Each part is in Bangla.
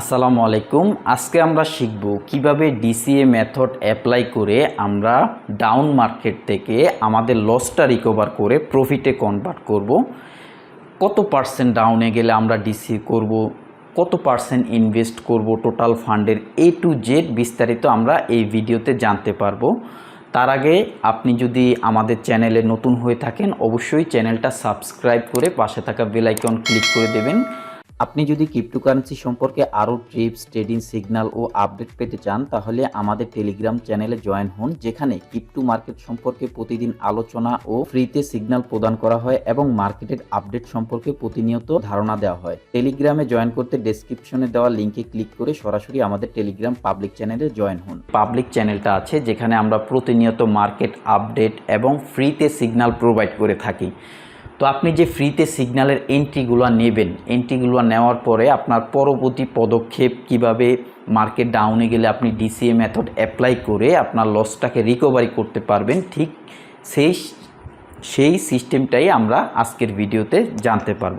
আসসালামু আলাইকুম। আজকে আমরা শিখব কীভাবে ডিসিএ মেথড অ্যাপ্লাই করে আমরা ডাউন মার্কেট থেকে আমাদের লসটা রিকভার করে প্রফিটে কনভার্ট করব। কত পার্সেন্ট ডাউনে গেলে আমরা ডিসিএ করব? কত পার্সেন্ট ইনভেস্ট করব? টোটাল ফান্ডের এ টু জেড বিস্তারিত আমরা এই ভিডিওতে জানতে পারব। তার আগে আপনি যদি আমাদের চ্যানেলে নতুন হয়ে থাকেন, অবশ্যই চ্যানেলটা সাবস্ক্রাইব করে পাশে থাকা বেল আইকন ক্লিক করে দেবেন। আপনি যদি ক্রিপ্টোকারেন্সি সম্পর্কে আরও ট্রিপস ট্রেডিং সিগন্যাল ও আপডেট পেতে চান, তাহলে আমাদের টেলিগ্রাম চ্যানেলে জয়েন হন, যেখানে ক্রিপ্টো মার্কেট সম্পর্কে প্রতিদিন আলোচনা ও ফ্রিতে সিগন্যাল প্রদান করা হয় এবং মার্কেটের আপডেট সম্পর্কে প্রতিনিয়ত ধারণা দেওয়া হয়। টেলিগ্রামে জয়েন করতে ডেসক্রিপশনে দেওয়া লিঙ্কে ক্লিক করে সরাসরি আমাদের টেলিগ্রাম পাবলিক চ্যানেলে জয়েন হন। পাবলিক চ্যানেলটা আছে, যেখানে আমরা প্রতিনিয়ত মার্কেট আপডেট এবং ফ্রিতে সিগন্যাল প্রোভাইড করে থাকি। তো আপনি যে ফ্রিতে সিগন্যালের এন্ট্রিগুলো নেবেন এন্ট্রিগুলো নেওয়ার পরে আপনার পরবর্তী পদক্ষেপ কীভাবে মার্কেট ডাউনে গেলে আপনি ডিসিএ মেথড অ্যাপ্লাই করে আপনার লসটাকে রিকভারি করতে পারবেন, ঠিক সেই সেই সিস্টেমটাই আমরা আজকের ভিডিওতে জানতে পারব।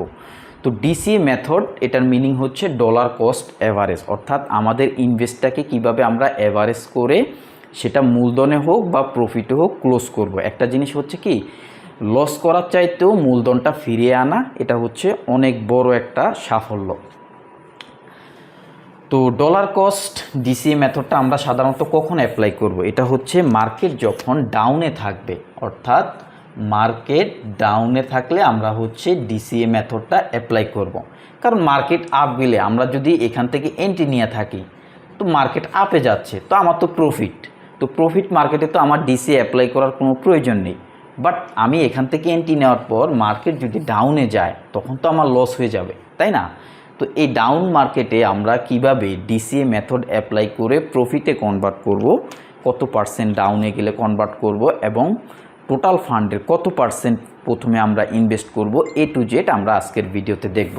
তো ডিসিএ মেথড এটার মিনিং হচ্ছে ডলার কস্ট অ্যাভারেজ অর্থাৎ আমাদের ইনভেস্টটাকে কীভাবে আমরা অ্যাভারেজ করে সেটা মূলধনে হোক বা প্রফিটে হোক ক্লোজ করব। একটা জিনিস হচ্ছে কি লস করার চাইতেও মূলধনটা ফিরিয়ে আনা, এটা হচ্ছে অনেক বড় একটা সাফল্য। তো ডলার কস্ট ডিসিএ মেথডটা আমরা সাধারণত কখন অ্যাপ্লাই করব? এটা হচ্ছে মার্কেট যখন ডাউনে থাকবে, অর্থাৎ মার্কেট ডাউনে থাকলে আমরা হচ্ছে ডিসিএ মেথডটা অ্যাপ্লাই করব। কারণ মার্কেট আপ গেলে আমরা যদি এখান থেকে এন্ট্রি নিয়ে থাকি, তো মার্কেট আপে যাচ্ছে, তো আমার তো প্রফিট তো প্রফিট মার্কেটে তো আমার ডিসিএ অ্যাপ্লাই করার কোনো প্রয়োজন নেই। বাট আমি এখান থেকে এন্ট্রি নেওয়ার পর মার্কেট যদি ডাউনে যায়, তখন তো আমার লস হয়ে যাবে, তাই না? তো এই ডাউন মার্কেটে আমরা কীভাবে ডিসিএ মেথড অ্যাপ্লাই করে প্রফিটে কনভার্ট করব, কত পার্সেন্ট ডাউনে গেলে কনভার্ট করব এবং টোটাল ফান্ডের কত পার্সেন্ট প্রথমে আমরা ইনভেস্ট করব এ টু জেড আমরা আজকের ভিডিওতে দেখব।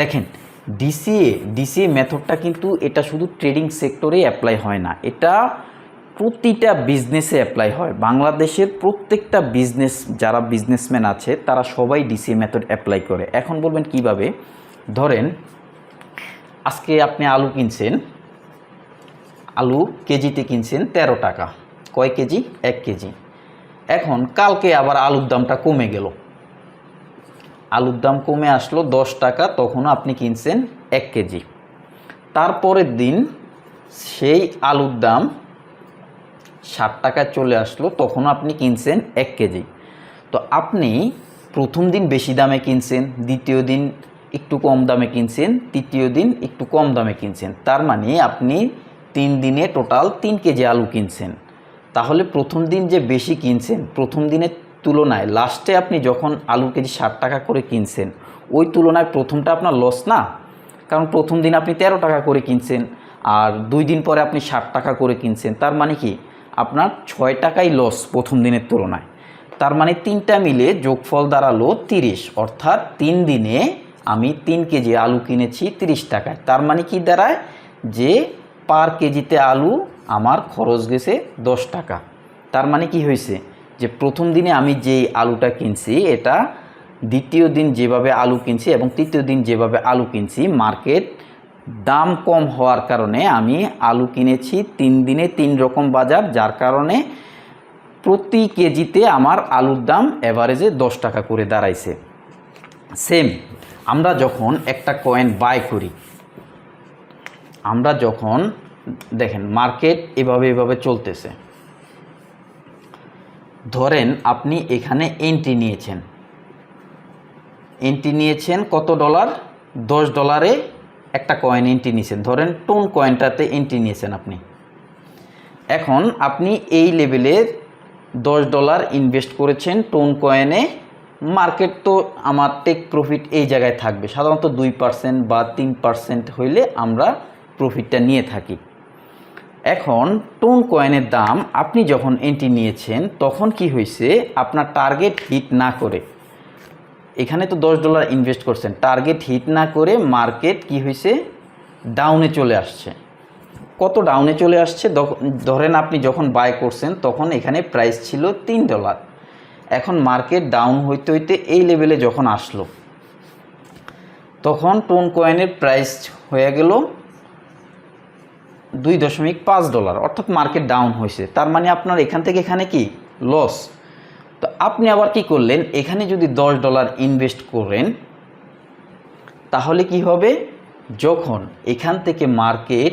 দেখেন ডিসিএ ডিসিএ মেথডটা কিন্তু এটা শুধু ট্রেডিং সেক্টরেই অ্যাপ্লাই হয় না, এটা প্রতিটা বিজনেসে অ্যাপ্লাই হয়। বাংলাদেশের প্রত্যেকটা বিজনেস যারা বিজনেসম্যান আছে, তারা সবাই ডিসি মেথড অ্যাপ্লাই করে। এখন বলবেন কীভাবে? ধরেন, আজকে আপনি আলু কিনছেন, আলু কেজিতে কিনছেন তেরো টাকা। কয় কেজি? এক কেজি। এখন কালকে আবার আলুর দামটা কমে গেল। আলুর দাম কমে আসলো দশ টাকা তখনও আপনি কিনছেন এক কেজি। তারপরের দিন সেই আলুর দাম ষাট টাকায় চলে আসলো তখনও আপনি কিনছেন এক কেজি। তো আপনি প্রথম দিন বেশি দামে কিনছেন, দ্বিতীয় দিন একটু কম দামে কিনছেন, তৃতীয় দিন একটু কম দামে কিনছেন। তার মানে আপনি তিন দিনে টোটাল তিন কেজি আলু কিনছেন। তাহলে প্রথম দিন যে বেশি কিনছেন, প্রথম দিনের তুলনায় লাস্টে আপনি যখন আলু কেজি ষাট টাকা করে কিনছেন, ওই তুলনায় প্রথমটা আপনার লস না। কারণ প্রথম দিন আপনি তেরো টাকা করে কিনছেন, আর দুই দিন পরে আপনি ষাট টাকা করে কিনছেন। তার মানে কি? আপনার ছয় টাকাই লস প্রথম দিনের তুলনায়। তার মানে তিনটা মিলে যোগফল দাঁড়াল তিরিশ। অর্থাৎ তিন দিনে আমি তিন কেজি আলু কিনেছি তিরিশ টাকায়। তার মানে কি দাঁড়ায়? যে পার কেজিতে আলু আমার খরচ গেছে দশ টাকা। তার মানে কি হয়েছে? যে প্রথম দিনে আমি যেই আলুটা কিনছি, এটা দ্বিতীয় দিন যেভাবে আলু কিনছি এবং তৃতীয় দিন যেভাবে আলু কিনছি, মার্কেট দাম কম হওয়ার কারণে আমি আলু কিনেছি তিন দিনে তিন রকম বাজার, যার কারণে প্রতি কেজিতে আমার আলুর দাম অ্যাভারেজে দশ টাকা করে দাঁড়াইছে। সেম আমরা যখন একটা কয়েন বাই করি, আমরা যখন দেখেন মার্কেট এভাবে এভাবে চলতেছে। ধরেন আপনি এখানে এন্ট্রি নিয়েছেন। এন্ট্রি নিয়েছেন কত ডলার দশ ডলারে একটা কয়েন এন্ট্রি নিয়েছেন ধরেন টোন কয়েনটাতে এন্ট্রি নিয়েছেন আপনি। এখন আপনি এই লেভেলের দশ ডলার ইনভেস্ট করেছেন টোন কয়েনে মার্কেট তো আমার টেক প্রফিট এই জায়গায় থাকবে। সাধারণত দুই পার্সেন্ট বা তিন পার্সেন্ট হইলে আমরা প্রফিটটা নিয়ে থাকি। এখন টোন কয়েনের দাম আপনি যখন এন্ট্রি নিয়েছেন, তখন কি হয়েছে আপনার টার্গেট হিট না করে। এখানে তো দশ ডলার ইনভেস্ট করছেন। টার্গেট হিট না করে মার্কেট কি হয়েছে ডাউনে চলে আসছে। কত ডাউনে চলে আসছে? ধরেন আপনি যখন বাই করছেন, তখন এখানে প্রাইস ছিল তিন ডলার এখন মার্কেট ডাউন হইতে হইতে এই লেভেলে যখন আসলো, তখন টোন কয়েনের প্রাইস হয়ে গেল দুই দশমিক পাঁচ ডলার অর্থাৎ মার্কেট ডাউন হয়েছে তার মানে আপনার এখান থেকে এখানে কি? লস তো আপনি আবার কি করলেন? এখানে যদি দশ ডলার ইনভেস্ট করেন, তাহলে কি হবে? যখন এখান থেকে মার্কেট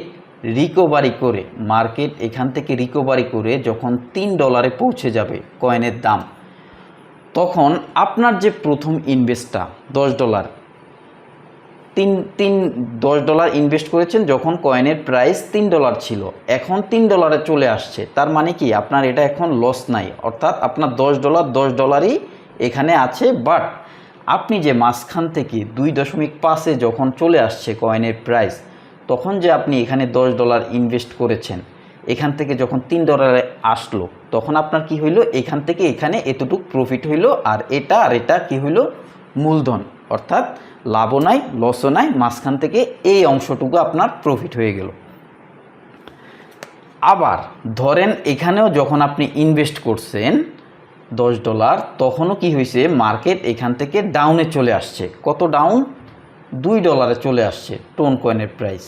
রিকভারি করে মার্কেট এখান থেকে রিকভারি করে যখন তিন ডলারে পৌঁছে যাবে কয়েনের দাম, তখন আপনার যে প্রথম ইনভেস্টটা দশ ডলার তিন তিন, দশ ডলার ইনভেস্ট করেছেন যখন কয়েনের প্রাইস তিন ডলার ছিল। এখন তিন ডলারে চলে আসছে। তার মানে কি? আপনার এটা এখন লস নাই। অর্থাৎ আপনার দশ ডলার দশ ডলারই এখানে আছে বাট আপনি যে মাঝখান থেকে দুই দশমিক পাঁচে যখন চলে আসছে কয়েনের প্রাইস তখন যে আপনি এখানে দশ ডলার ইনভেস্ট করেছেন, এখান থেকে যখন তিন ডলারে আসলো, তখন আপনার কি হইল? এখান থেকে এখানে এতটুক প্রফিট হইল, আর এটা আর এটা কি হইল? মূলধন। অর্থাৎ লাভও নাই লসও নাই, মাঝখান থেকে এই অংশটুকু আপনার প্রফিট হয়ে গেল। আবার ধরেন এখানেও যখন আপনি ইনভেস্ট করছেন দশ ডলার তখনও কি হয়েছে? মার্কেট এখান থেকে ডাউনে চলে আসছে। কত ডাউন দুই ডলারে চলে আসছে টোন কয়েনের প্রাইস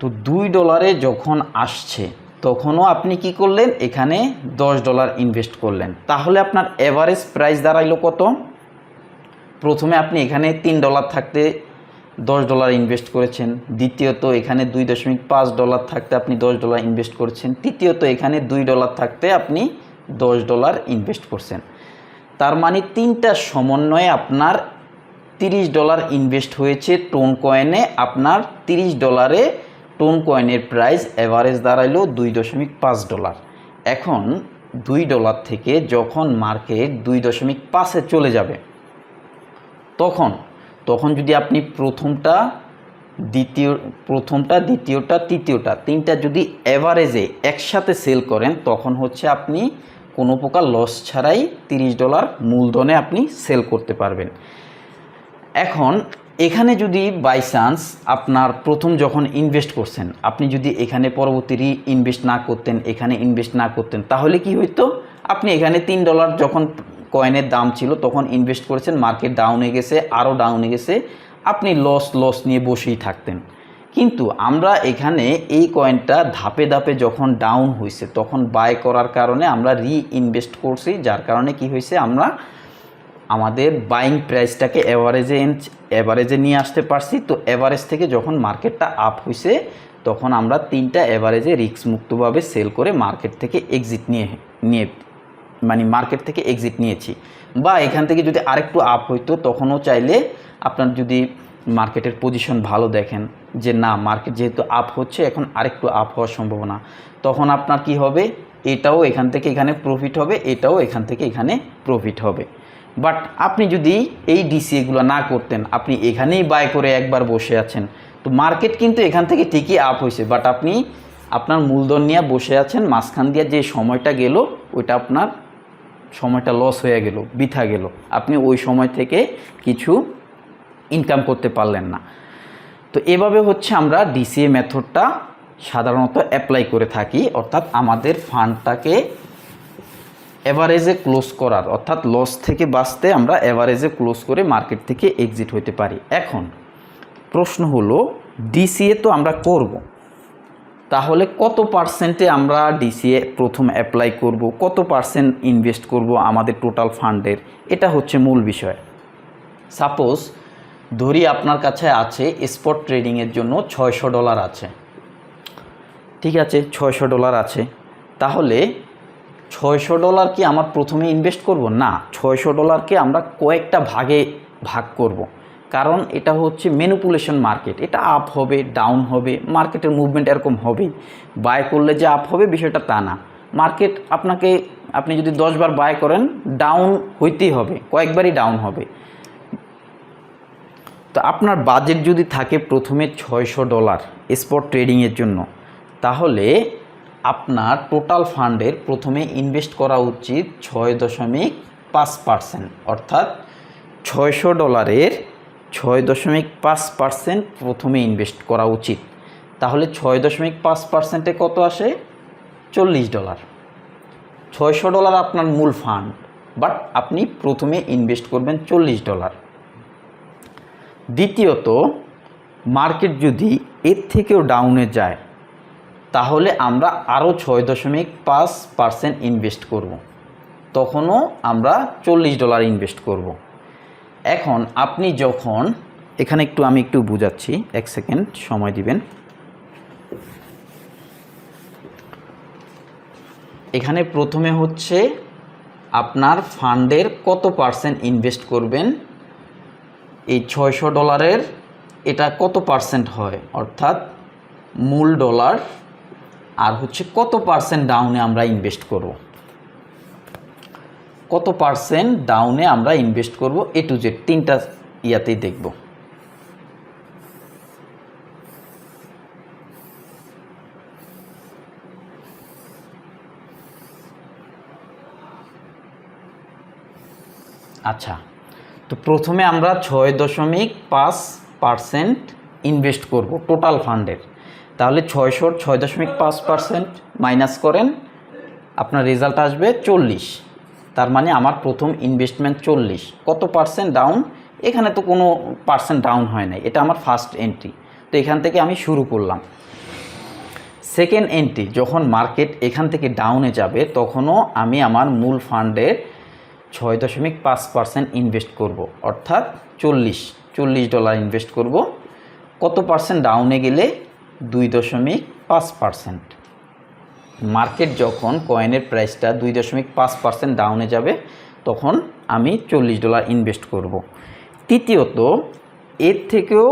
তো দুই ডলারে যখন আসছে, তখনও আপনি কি করলেন? এখানে দশ ডলার ইনভেস্ট করলেন। তাহলে আপনার এভারেজ প্রাইস দাঁড়াইলো কত? প্রথমে আপনি এখানে তিন ডলার থাকতে দশ ডলার ইনভেস্ট করেছেন। দ্বিতীয়ত, এখানে দুই দশমিক পাঁচ ডলার থাকতে আপনি দশ ডলার ইনভেস্ট করেছেন। তৃতীয়ত, এখানে দুই ডলার থাকতে আপনি দশ ডলার ইনভেস্ট করছেন। তার মানে তিনটা সমন্বয়ে আপনার তিরিশ ডলার ইনভেস্ট হয়েছে টোন কয়েনে আপনার তিরিশ ডলারে টোন কয়েনের প্রাইস অ্যাভারেজ দাঁড়াইলো দুই দশমিক পাঁচ ডলার এখন দুই ডলার থেকে যখন মার্কেট দুই দশমিক পাঁচে চলে যাবে তখন তখন যদি আপনি প্রথমটা, দ্বিতীয়, প্রথমটা, দ্বিতীয়টা, তৃতীয়টা, তিনটা যদি অ্যাভারেজে একসাথে সেল করেন, তখন হচ্ছে আপনি কোনো প্রকার লস ছাড়াই তিরিশ ডলার মূলধনে আপনি সেল করতে পারবেন। এখন, এখানে যদি বাই চান্স আপনার প্রথম যখন ইনভেস্ট করছেন, আপনি যদি এখানে পরবর্তী রি ইনভেস্ট না করতেন, এখানে ইনভেস্ট না করতেন, তাহলে কি হইতো? আপনি এখানে তিন ডলার যখন কয়েনের দাম ছিল, তখন ইনভেস্ট করেছেন মার্কেট ডাউনে গেছে আরও ডাউনে গেছে, আপনি লস লস নিয়ে বসেই থাকতেন। কিন্তু আমরা এখানে এই কয়েনটা ধাপে ধাপে যখন ডাউন হয়েছে, তখন বাই করার কারণে আমরা রি ইনভেস্ট করছি, যার কারণে কি হয়েছে, আমরা আমাদের বাইং প্রাইসটাকে অ্যাভারেজে অ্যাভারেজে নিয়ে আসতে পারছি। তো অ্যাভারেজ থেকে যখন মার্কেটটা আপ হয়েছে, তখন আমরা তিনটা অ্যাভারেজে রিস্ক মুক্তভাবে সেল করে মার্কেট থেকে এক্সিট নিয়ে নিয়ে মানে মার্কেট থেকে এক্সিট নিয়েছি। বা এখান থেকে যদি আরেকটু আপ হইতো, তখনও চাইলে আপনার যদি মার্কেটের পজিশন ভালো দেখেন, যে না মার্কেট যেহেতু আপ হচ্ছে, এখন আরেকটু আপ হওয়ার সম্ভাবনা। তখন আপনার কি হবে? এটাও এখান থেকে এখানে প্রফিট হবে, এটাও এখান থেকে এখানে প্রফিট হবে। বাট আপনি যদি এই ডিসিএগুলো না করতেন, আপনি এখানেই বাই করে একবার বসে আছেন, তো মার্কেট কিন্তু এখান থেকে ঠিকই আপ হয়েছে বাট আপনি আপনার মূলধন নিয়ে বসে আছেন, মাঝখান দিয়ে যে সময়টা গেল, ওইটা আপনার সময়টা লস হয়ে গেল, বৃথা গেল। আপনি ওই সময় থেকে কিছু ইনকাম করতে পারলেন না। তো এভাবে হচ্ছে আমরা ডিসিএ মেথডটা সাধারণত অ্যাপ্লাই করে থাকি, অর্থাৎ আমাদের ফান্ডটাকে এভারেজে ক্লোজ করার, অর্থাৎ লস থেকে বাঁচতে আমরা এভারেজে ক্লোজ করে মার্কেট থেকে এক্সিট হতে পারি। এখন প্রশ্ন হলো ডিসিএ তো আমরা করব তাহলে কত পার্সেন্টে আমরা ডিসিএ প্রথম অ্যাপ্লাই করব? কত পার্সেন্ট ইনভেস্ট করব আমাদের টোটাল ফান্ডের এটা হচ্ছে মূল বিষয়। সাপোজ ধরি আপনার কাছে আছে স্পট ট্রেডিংয়ের জন্য ছয়শো ডলার আছে। ঠিক আছে, ছয়শো ডলার আছে। তাহলে ছয়শো ডলার কি আমার প্রথমে ইনভেস্ট করব? না, ছয়শো ডলারকে আমরা কয়েকটা ভাগে ভাগ করব। কারণ এটা হচ্ছে ম্যানুপুলেশন মার্কেট এটা আপ হবে ডাউন হবে মার্কেটের মুভমেন্ট এরকম হবে বাই করলে যে আপ হবে বিষয়টা তা না। মার্কেট আপনাকে, আপনি যদি দশবার বাই করেন ডাউন হইতেই হবে, কয়েকবারই ডাউন হবে। তো আপনার বাজেট যদি থাকে প্রথমে ছয়শো ডলার স্পট ট্রেডিংয়ের জন্য, তাহলে আপনার টোটাল ফান্ডের প্রথমে ইনভেস্ট করা উচিত ছয় দশমিক পাঁচ পার্সেন্ট অর্থাৎ ছয়শো ডলারের ছয় দশমিক পাঁচ পার্সেন্ট প্রথমে ইনভেস্ট করা উচিত তাহলে ছয় দশমিক পাঁচ পার্সেন্টে কত আসে চল্লিশ ডলার ছয়শো ডলার আপনার মূল ফান্ড বাট আপনি প্রথমে ইনভেস্ট করবেন চল্লিশ ডলার দ্বিতীয়ত মার্কেট যদি এর থেকেও ডাউনে যায়, তাহলে আমরা আরও ছয় দশমিক পাঁচ পার্সেন্ট ইনভেস্ট করব। তখনও আমরা চল্লিশ ডলার ইনভেস্ট করব। এখন আপনি যখন, এখানে একটু আমি একটু বুঝাচ্ছি, এক সেকেন্ড, সময় দিবেন। এখানে প্রথমে হচ্ছে আপনার ফান্ডের কত পার্সেন্ট ইনভেস্ট করবেন? এই ছয়শো ডলারের এটা কত পার্সেন্ট হয়? অর্থাৎ মূল ডলার, আর হচ্ছে কত পার্সেন্ট ডাউনে আমরা ইনভেস্ট করব? কত পার্সেন্ট ডাউনে আমরা ইনভেস্ট করব? এ টু জেড তিনটা ইয়াতেই দেখব। আচ্ছা তো প্রথমে আমরা ছয় দশমিক পাঁচ পার্সেন্ট ইনভেস্ট করব টোটাল ফান্ডের তাহলে ছয়শোর ছয় দশমিক পাঁচ পার্সেন্ট মাইনাস করেন, আপনার রেজাল্ট আসবে চল্লিশ। তার মানে আমার প্রথম ইনভেস্টমেন্ট চল্লিশ। কত পার্সেন্ট ডাউন এখানে তো কোনো পার্সেন্ট ডাউন হয় না এটা আমার ফার্স্ট এন্ট্রি তো এখান থেকে আমি শুরু করলাম। সেকেন্ড এন্ট্রি যখন মার্কেট এখান থেকে ডাউনে যাবে, তখনও আমি আমার মূল ফান্ডের ছয় দশমিক পাঁচ পার্সেন্ট ইনভেস্ট করব। অর্থাৎ চল্লিশ। চল্লিশ ডলার ইনভেস্ট করব। কত পার্সেন্ট ডাউনে গেলে? দুই দশমিক পাঁচ পার্সেন্ট মার্কেট যখন কয়েনের প্রাইসটা দুই দশমিক পাঁচ পার্সেন্ট ডাউনে যাবে, তখন আমি চল্লিশ ডলার ইনভেস্ট করব। তৃতীয়ত, এর থেকেও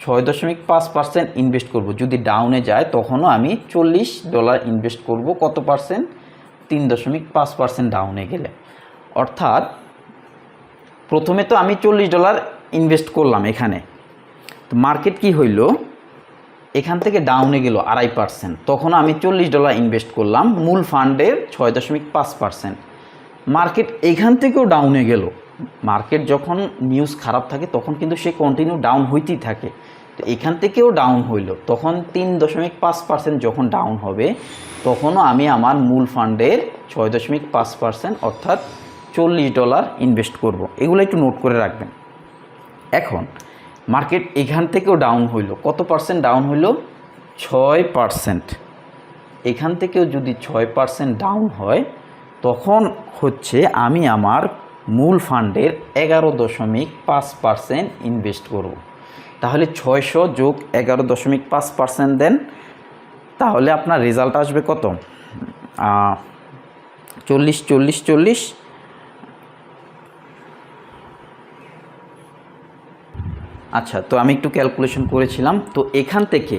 ছয় দশমিক পাঁচ পার্সেন্ট ইনভেস্ট করব। যদি ডাউনে যায়, তখনও আমি চল্লিশ ডলার ইনভেস্ট করব। কত পার্সেন্ট তিন দশমিক পাঁচ পার্সেন্ট ডাউনে গেলে। অর্থাৎ, প্রথমে তো আমি চল্লিশ ডলার ইনভেস্ট করলাম এখানে। তো মার্কেট কি হইল? এখান থেকে ডাউনে গেল আড়াই পার্সেন্ট তখন আমি চল্লিশ ডলার ইনভেস্ট করলাম, মূল ফান্ডের ছয় দশমিক পাঁচ পার্সেন্ট মার্কেট এখান থেকেও ডাউনে গেল। মার্কেট যখন নিউজ খারাপ থাকে, তখন কিন্তু সে কন্টিনিউ ডাউন হইতেই থাকে। তো এখান থেকেও ডাউন হইল। তখন তিন দশমিক পাঁচ পার্সেন্ট যখন ডাউন হবে, তখনও আমি আমার মূল ফান্ডের ছয় দশমিক পাঁচ পার্সেন্ট অর্থাৎ চল্লিশ ডলার ইনভেস্ট করব। এগুলো একটু নোট করে রাখবেন। এখন মার্কেট এখান থেকেও ডাউন হইল। কত পার্সেন্ট ডাউন হইল? ছয় পার্সেন্ট এখান থেকেও যদি ছয় পার্সেন্ট ডাউন হয়, তখন হচ্ছে আমি আমার মূল ফান্ডের এগারো দশমিক পাঁচ পার্সেন্ট ইনভেস্ট করব। তাহলে ছয়শো যোগ এগারো দশমিক পাঁচ পার্সেন্ট দেন, তাহলে আপনার রেজাল্ট আসবে কত? চল্লিশ চল্লিশ চল্লিশ আচ্ছা তো আমি একটু ক্যালকুলেশন করেছিলাম। তো এখান থেকে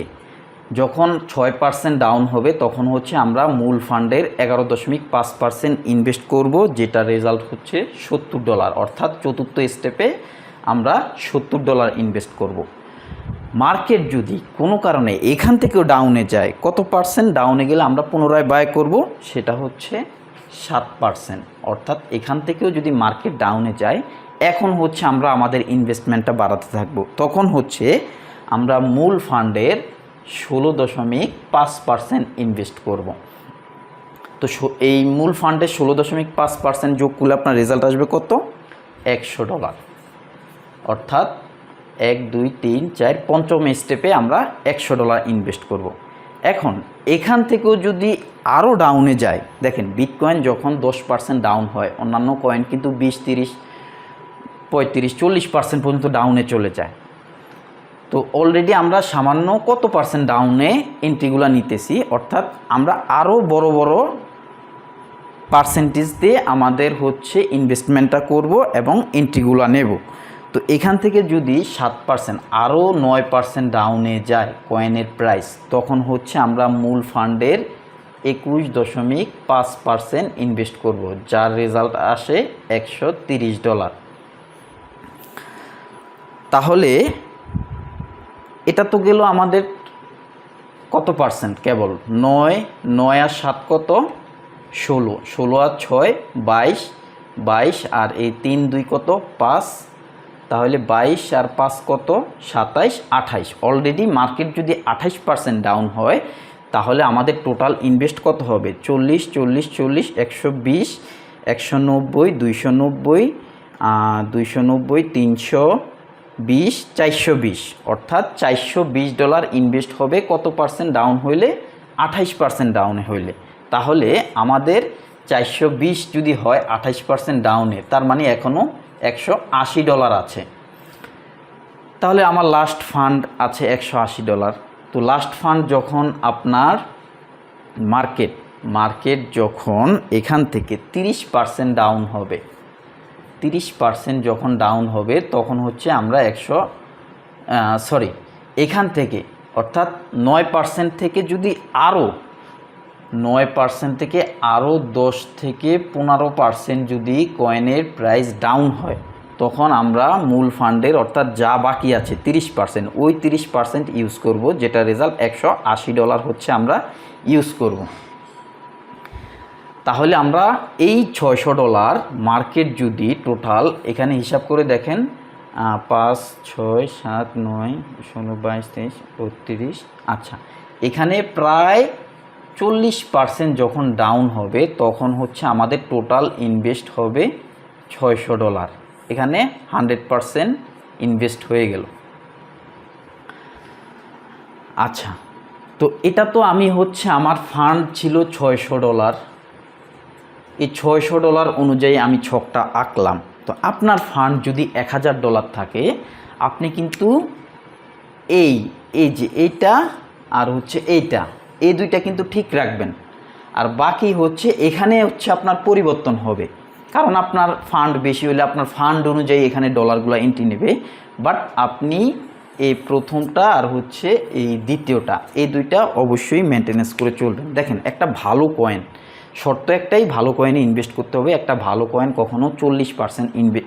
যখন ছয় পার্সেন্ট ডাউন হবে, তখন হচ্ছে আমরা মূল ফান্ডের এগারো দশমিক পাঁচ পার্সেন্ট ইনভেস্ট করব, যেটা রেজাল্ট হচ্ছে সত্তর ডলার অর্থাৎ চতুর্থ স্টেপে আমরা সত্তর ডলার ইনভেস্ট করব। মার্কেট যদি কোনো কারণে এখান থেকেও ডাউনে যায়, কত পার্সেন্ট ডাউনে গেলে আমরা পুনরায় বাই করব? সেটা হচ্ছে সাত পার্সেন্ট অর্থাৎ এখান থেকেও যদি মার্কেট ডাউনে যায় এখন হচ্ছে আমরা আমাদের ইনভেস্টমেন্টটা বাড়াতে থাকব। তখন হচ্ছে আমরা মূল ফান্ডের ষোলো দশমিক পাঁচ পার্সেন্ট ইনভেস্ট করব। তো এই মূল ফান্ডের ষোলো দশমিক পাঁচ পার্সেন্ট যোগ করলে আপনার রেজাল্ট আসবে কত? একশো ডলার অর্থাৎ এক, দুই, তিন, চার, পঞ্চম স্টেপে আমরা একশো ডলার ইনভেস্ট করব। এখন এখান থেকেও যদি আরও ডাউনে যায়, দেখেন বিটকয়েন যখন দশ পার্সেন্ট ডাউন হয়, অন্যান্য কয়েন কিন্তু বিশ, তিরিশ পঁয়ত্রিশ, চল্লিশ পার্সেন্ট পর্যন্ত ডাউনে চলে যায়। তো অলরেডি আমরা সামান্য কত পার্সেন্ট ডাউনে এন্ট্রিগুলো নিতেছি, অর্থাৎ আমরা আরও বড় বড় পার্সেন্টেজ দিয়ে আমাদের হচ্ছে ইনভেস্টমেন্টটা করব এবং এন্ট্রিগুলো নেব। তো এখান থেকে যদি সাত পার্সেন্ট আরও নয় পার্সেন্ট ডাউনে যায় কয়েনের প্রাইস তখন হচ্ছে আমরা মূল ফান্ডের একুশ দশমিক পাঁচ পার্সেন্ট ইনভেস্ট করব, যার রেজাল্ট আসে একশো ডলার তাহলে এটা তো গেল আমাদের কত পার্সেন্ট? কেবল নয় নয় আর সাত কত? ষোলো। ষোলো আর ছয়, বাইশ। বাইশ আর এই তিন, দুই কত? পাঁচ। তাহলে বাইশ আর পাঁচ কত? সাতাইশ, আঠাইশ। অলরেডি মার্কেট যদি আঠাইশ পার্সেন্ট ডাউন হয়, তাহলে আমাদের টোটাল ইনভেস্ট কত হবে? চল্লিশ চল্লিশ চল্লিশ, একশো বিশ, একশো নব্বই, দুইশো নব্বই দুইশো নব্বই, তিনশো বিশ, চারশো বিশ। অর্থাৎ চারশো বিশ ডলার ইনভেস্ট হবে কত পার্সেন্ট ডাউন হইলে? আঠাইশ পার্সেন্ট ডাউনে হইলে। তাহলে আমাদের চারশো বিশ যদি হয় আঠাইশ পার্সেন্ট ডাউনে, তার মানে এখনও একশো আশি ডলার আছে। তাহলে আমার লাস্ট ফান্ড আছে একশো আশি ডলার। তো লাস্ট ফান্ড যখন আপনার মার্কেট মার্কেট যখন এখান থেকে তিরিশ পার্সেন্ট ডাউন হবে তিরিশ পার্সেন্ট যখন ডাউন হবে, তখন হচ্ছে আমরা একশো সরি এখান থেকে, অর্থাৎ নয় পার্সেন্ট থেকে যদি আরও নয় পার্সেন্ট থেকে আরও দশ থেকে পনেরো পার্সেন্ট যদি কয়েনের প্রাইস ডাউন হয়, তখন আমরা মূল ফান্ডের অর্থাৎ যা বাকি আছে তিরিশ পার্সেন্ট ওই তিরিশ পার্সেন্ট ইউজ করব, যেটা রেজাল্ট একশো আশি ডলার হচ্ছে আমরা ইউজ করব। তাহলে আমরা এই ছয়শো ডলার মার্কেট যদি টোটাল এখানে হিসাব করে দেখেন পাঁচ, ছয়, সাত, নয় ষোলো বাইশ, তেইশ, বত্রিশ আচ্ছা এখানে প্রায় চল্লিশ পার্সেন্ট যখন ডাউন হবে তখন হচ্ছে আমাদের টোটাল ইনভেস্ট হবে ছয়শো ডলার। এখানে হান্ড্রেড পার্সেন্ট ইনভেস্ট হয়ে গেল। আচ্ছা তো এটা তো আমি হচ্ছে আমার ফান্ড ছিল ছয়শো ডলার। এই ছয়শো ডলার অনুযায়ী আমি ছকটা আঁকলাম। তো আপনার ফান্ড যদি এক হাজার ডলার থাকে, আপনি কিন্তু এই এই যে এইটা আর হচ্ছে এইটা, এই দুইটা কিন্তু ঠিক রাখবেন। আর বাকি হচ্ছে এখানে হচ্ছে আপনার পরিবর্তন হবে। কারণ আপনার ফান্ড বেশি হলে আপনার ফান্ড অনুযায়ী এখানে ডলারগুলো এন্ট্রি নেবে। বাট আপনি এই প্রথমটা আর হচ্ছে এই দ্বিতীয়টা, এই দুইটা অবশ্যই মেনটেনেন্স করে চলবেন। দেখেন, একটা ভালো কয়েন শর্ত একটাই, ভালো কয়েনে ইনভেস্ট করতে হবে। একটা ভালো কয়েন কখনও চল্লিশ পার্সেন্ট ইনভে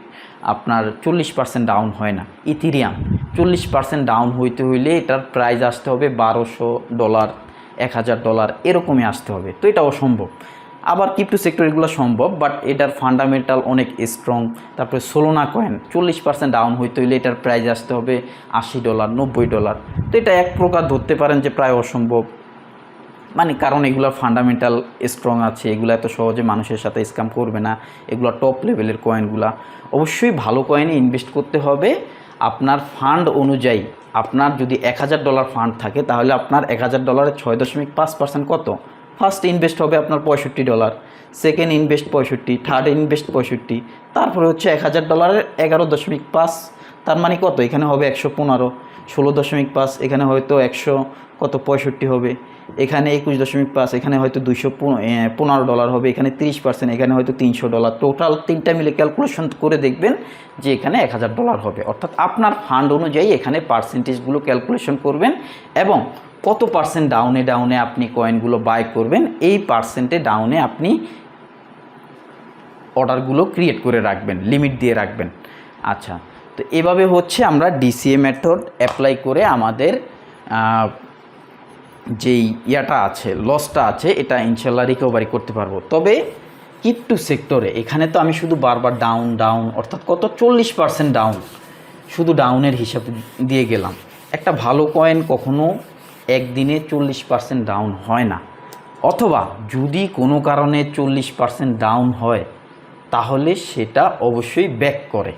আপনার চল্লিশ পার্সেন্ট ডাউন হয় না। ইথিরিয়াম চল্লিশ পার্সেন্ট ডাউন হইতে হইলে এটার প্রাইস আসতে হবে বারোশো ডলার এক হাজার ডলার এরকমই আসতে হবে। তো এটা অসম্ভব আবার ক্রিপ্টো সেক্টর এগুলো সম্ভব বাট এটার ফান্ডামেন্টাল অনেক স্ট্রং তারপরে সোলোনা কয়েন চল্লিশ পার্সেন্ট ডাউন হইতে হইলে এটার প্রাইস আসতে হবে আশি ডলার নব্বই ডলার তো এটা এক প্রকার ধরতে পারেন যে প্রায় অসম্ভব। মানে কারণ এগুলো ফান্ডামেন্টাল স্ট্রং আছে, এগুলো এত সহজে মানুষের সাথে স্ক্যাম করবে না, এগুলো টপ লেভেলের কয়েনগুলা অবশ্যই ভালো কয়েনে ইনভেস্ট করতে হবে। আপনার ফান্ড অনুযায়ী, আপনার যদি এক হাজার ডলার ফান্ড থাকে, তাহলে আপনার এক হাজার ডলারের ছয় দশমিক পাঁচ পার্সেন্ট কত? ফার্স্ট ইনভেস্ট হবে আপনার পঁয়ষট্টি ডলার সেকেন্ড ইনভেস্ট পঁয়ষট্টি থার্ড ইনভেস্ট পঁয়ষট্টি, তারপরে হচ্ছে এক হাজার ডলারের এগারো দশমিক পাঁচ, তার মানে কত? এখানে হবে একশো পনেরো, ষোলো দশমিক পাঁচ, এখানে হয়তো একশো কত পঁয়ষট্টি হবে। এখানে একুশ দশমিক পাঁচ, এখানে হয়তো দুইশো পনেরো ডলার হবে, এখানে তিরিশ পার্সেন্ট, এখানে হয়তো তিনশো ডলার। টোটাল তিনটা মিলে ক্যালকুলেশন করে দেখবেন যে এখানে এক হাজার ডলার হবে। অর্থাৎ আপনার ফান্ড অনুযায়ী এখানে পার্সেন্টেজগুলো ক্যালকুলেশন করবেন এবং কত পার্সেন্ট ডাউনে ডাউনে আপনি কয়েনগুলো বাই করবেন, এই পার্সেন্টে ডাউনে আপনি অর্ডারগুলো ক্রিয়েট করে রাখবেন লিমিট দিয়ে রাখবেন। আচ্ছা তো এভাবে হচ্ছে আমরা ডিসিএ মেথড অ্যাপ্লাই করে আমাদের যেই ইয়াটা আছে লসটা আছে, এটা ইনশাল্লাহ রিকভারি করতে পারব। তবে ক্রিপ্টো সেক্টরে এখানে তো আমি শুধু বারবার ডাউন ডাউন অর্থাৎ কত? চল্লিশ পার্সেন্ট ডাউন শুধু ডাউনের হিসাব দিয়ে গেলাম। একটা ভালো কয়েন কখনো একদিনে চল্লিশ পার্সেন্ট ডাউন হয় না। অথবা যদি কোনো কারণে চল্লিশ পার্সেন্ট ডাউন হয়, তাহলে সেটা অবশ্যই ব্যাক করে।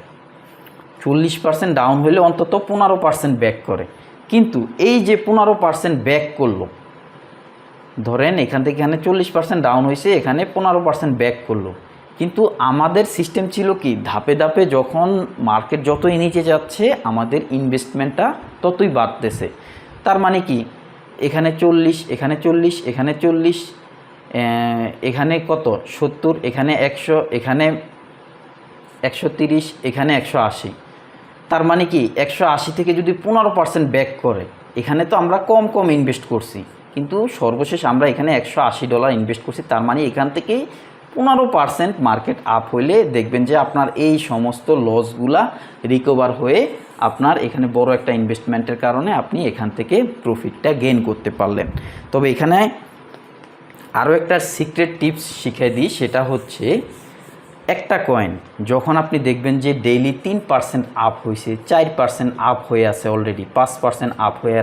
চল্লিশ পার্সেন্ট ডাউন হলে অন্তত পনেরো পার্সেন্ট ব্যাক করে। কিন্তু এই যে পনেরো পার্সেন্ট ব্যাক করল, ধরেন এখান থেকে এখানে চল্লিশ পার্সেন্ট ডাউন হয়েছে, এখানে পনেরো পার্সেন্ট ব্যাক করল। কিন্তু আমাদের সিস্টেম ছিল কি, ধাপে ধাপে যখন মার্কেট যতই নিচে যাচ্ছে, আমাদের ইনভেস্টমেন্টটা ততই বাড়তেছে। তার মানে কি, এখানে চল্লিশ এখানে চল্লিশ এখানে চল্লিশ এখানে কত, সত্তর, এখানে একশো এখানে একশো তিরিশ, এখানে একশো আশি। তার মানে কি একশো আশি থেকে যদি পনেরো পার্সেন্ট ব্যাক করে, এখানে তো আমরা কম কম ইনভেস্ট করছি। কিন্তু সর্বশেষ আমরা এখানে একশো আশি ডলার ইনভেস্ট করছি, তার মানে এখান থেকেই পনেরো পার্সেন্ট মার্কেট আপ হইলে দেখবেন যে আপনার এই সমস্ত লসগুলা রিকভার হয়ে আপনার এখানে বড় একটা ইনভেস্টমেন্টের কারণে আপনি এখান থেকে প্রফিটটা গেইন করতে পারলেন। তবে এখানে আরও একটা সিক্রেট টিপস শিখিয়ে দিই, সেটা হচ্ছে একটা কয়েন যখন আপনি দেখবেন যে ডেইলি তিন পার্সেন্ট আপ হয়েছে চার পার্সেন্ট আপ হয়ে আছে অলরেডি পাঁচ পার্সেন্ট আপ হয়ে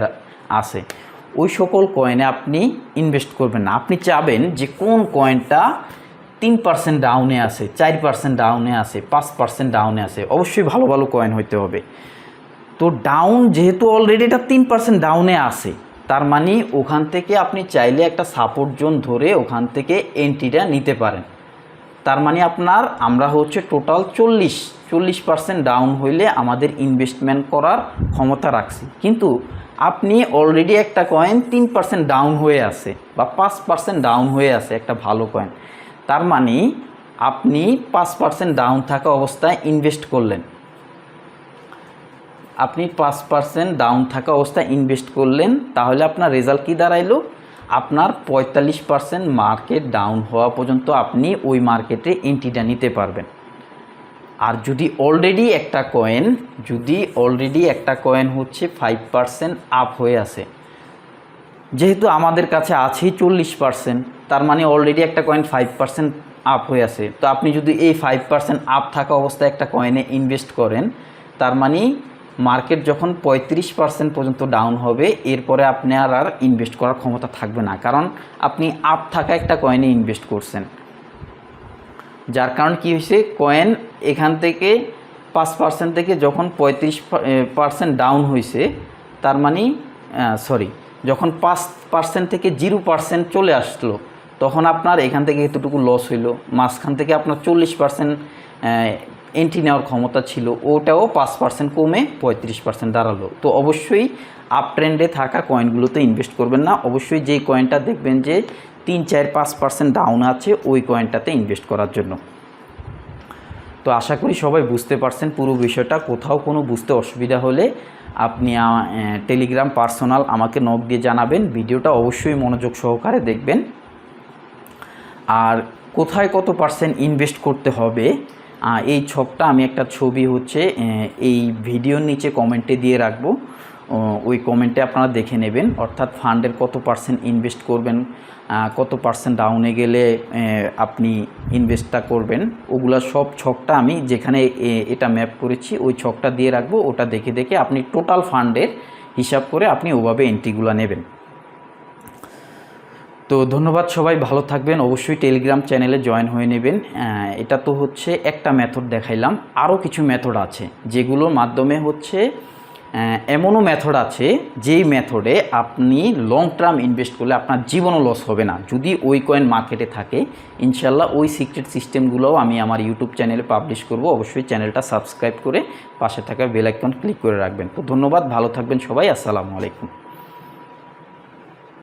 আছে, ওই সকল কয়েনে আপনি ইনভেস্ট করবেন না। আপনি চাবেন যে কোন কয়েনটা তিন পার্সেন্ট ডাউনে আছে, চার পার্সেন্ট ডাউনে আছে, পাঁচ পার্সেন্ট ডাউনে আছে, অবশ্যই ভালো ভালো কয়েন হইতে হবে। তো ডাউন যেহেতু অলরেডি এটা তিন পার্সেন্ট ডাউনে আছে, তার মানে ওখান থেকে আপনি চাইলে একটা সাপোর্ট জোন ধরে ওখান থেকে এন্ট্রিটা নিতে পারেন। তার মানে আপনার আমরা হচ্ছে টোটাল চল্লিশ চল্লিশ পার্সেন্ট ডাউন হইলে আমাদের ইনভেস্টমেন্ট করার ক্ষমতা রাখছি। কিন্তু আপনি অলরেডি একটা কয়েন তিন পার্সেন্ট ডাউন হয়ে আছে বা পাঁচ পার্সেন্ট ডাউন হয়ে আছে, একটা ভালো কয়েন তার মানে আপনি পাঁচ পার্সেন্ট ডাউন থাকা অবস্থায় ইনভেস্ট করলেন। আপনি পাঁচ পার্সেন্ট ডাউন থাকা অবস্থায় ইনভেস্ট করলেন, তাহলে আপনার রেজাল্ট কী দাঁড়াইলো? আপনার পঁয়তাল্লিশ পার্সেন্ট মার্কেট ডাউন হওয়া পর্যন্ত আপনি ওই মার্কেটে এন্ট্রিটা নিতে পারবেন। আর যদি অলরেডি একটা কয়েন যদি অলরেডি একটা কয়েন হচ্ছে ফাইভ পার্সেন্ট আপ হয়ে আছে, যেহেতু আমাদের কাছে আছেই চল্লিশ পার্সেন্ট তার মানে অলরেডি একটা কয়েন ফাইভ পার্সেন্ট আপ হয়ে আছে। তো আপনি যদি এই ফাইভ পার্সেন্ট আপ থাকা অবস্থায় একটা কয়েনে ইনভেস্ট করেন, তার মানে মার্কেট যখন পঁয়ত্রিশ পার্সেন্ট পর্যন্ত ডাউন হবে, এরপরে আপনার আর ইনভেস্ট করার ক্ষমতা থাকবে না। কারণ আপনি আপ থাকা একটা কয়েনে ইনভেস্ট করছেন। যার কারণ কি হয়েছে? কয়েন এখান থেকে পাঁচ পার্সেন্ট থেকে যখন পঁয়ত্রিশ পার্সেন্ট ডাউন হয়েছে, তার মানে সরি যখন পাঁচ পার্সেন্ট থেকে জিরো পার্সেন্ট চলে আসলো, তখন আপনার এখান থেকে এতটুকু লস হইল। মাঝখান থেকে আপনার চল্লিশ পার্সেন্ট এন্ট্রি নেওয়ার ক্ষমতা ছিল, ওটাও পাঁচ পার্সেন্ট কমে পঁয়ত্রিশ পার্সেন্ট দাঁড়াল। তো অবশ্যই আপ ট্রেন্ডে থাকা কয়েনগুলোতে ইনভেস্ট করবেন না। অবশ্যই যেই কয়েনটা দেখবেন যে তিন, চার, পাঁচ পার্সেন্ট ডাউন আছে, ওই কয়েনটাতে ইনভেস্ট করার জন্য। তো আশা করি সবাই বুঝতে পারছেন পুরো বিষয়টা। কোথাও কোনো বুঝতে অসুবিধা হলে আপনি টেলিগ্রাম পার্সোনাল আমাকে নক দিয়ে জানাবেন। ভিডিওটা অবশ্যই মনোযোগ সহকারে দেখবেন। আর কোথায় কত পার্সেন্ট ইনভেস্ট করতে হবে? এই ছকটা আমি একটা ছবি হচ্ছে এই ভিডিওর নিচে কমেন্টে দিয়ে রাখব। ওই কমেন্টে আপনারা দেখে নেবেন, অর্থাৎ ফান্ডের কত পার্সেন্ট ইনভেস্ট করবেন কত পার্সেন্ট ডাউনে গেলে আপনি ইনভেস্টটা করবেন। ওগুলা সব ছকটা আমি যেখানে এটা ম্যাপ করেছি, ওই ছকটা দিয়ে রাখব। ওটা দেখে দেখে আপনি টোটাল ফান্ডের হিসাব করে আপনি ওভাবে এন্ট্রিগুলো নেবেন। তো ধন্যবাদ সবাই, ভালো থাকবেন। অবশ্যই টেলিগ্রাম চ্যানেলে জয়েন হয়ে নেবেন। এটা তো হচ্ছে একটা মেথড দেখাইলাম। আরও কিছু মেথড আছে যেগুলোর মাধ্যমে হচ্ছে এমনও মেথড আছে, যেই মেথডে আপনি লং টার্ম ইনভেস্ট করলে আপনার জীবনও লস হবে না। যদি ওই কয়েন মার্কেটে থাকে ইনশাল্লাহ ওই সিক্রেট সিস্টেমগুলোও আমি আমার ইউটিউব চ্যানেলে পাবলিশ করব। অবশ্যই চ্যানেলটা সাবস্ক্রাইব করে পাশে থাকা বেল আইকন ক্লিক করে রাখবেন। তো ধন্যবাদ, ভালো থাকবেন সবাই। আসসালামু আলাইকুম।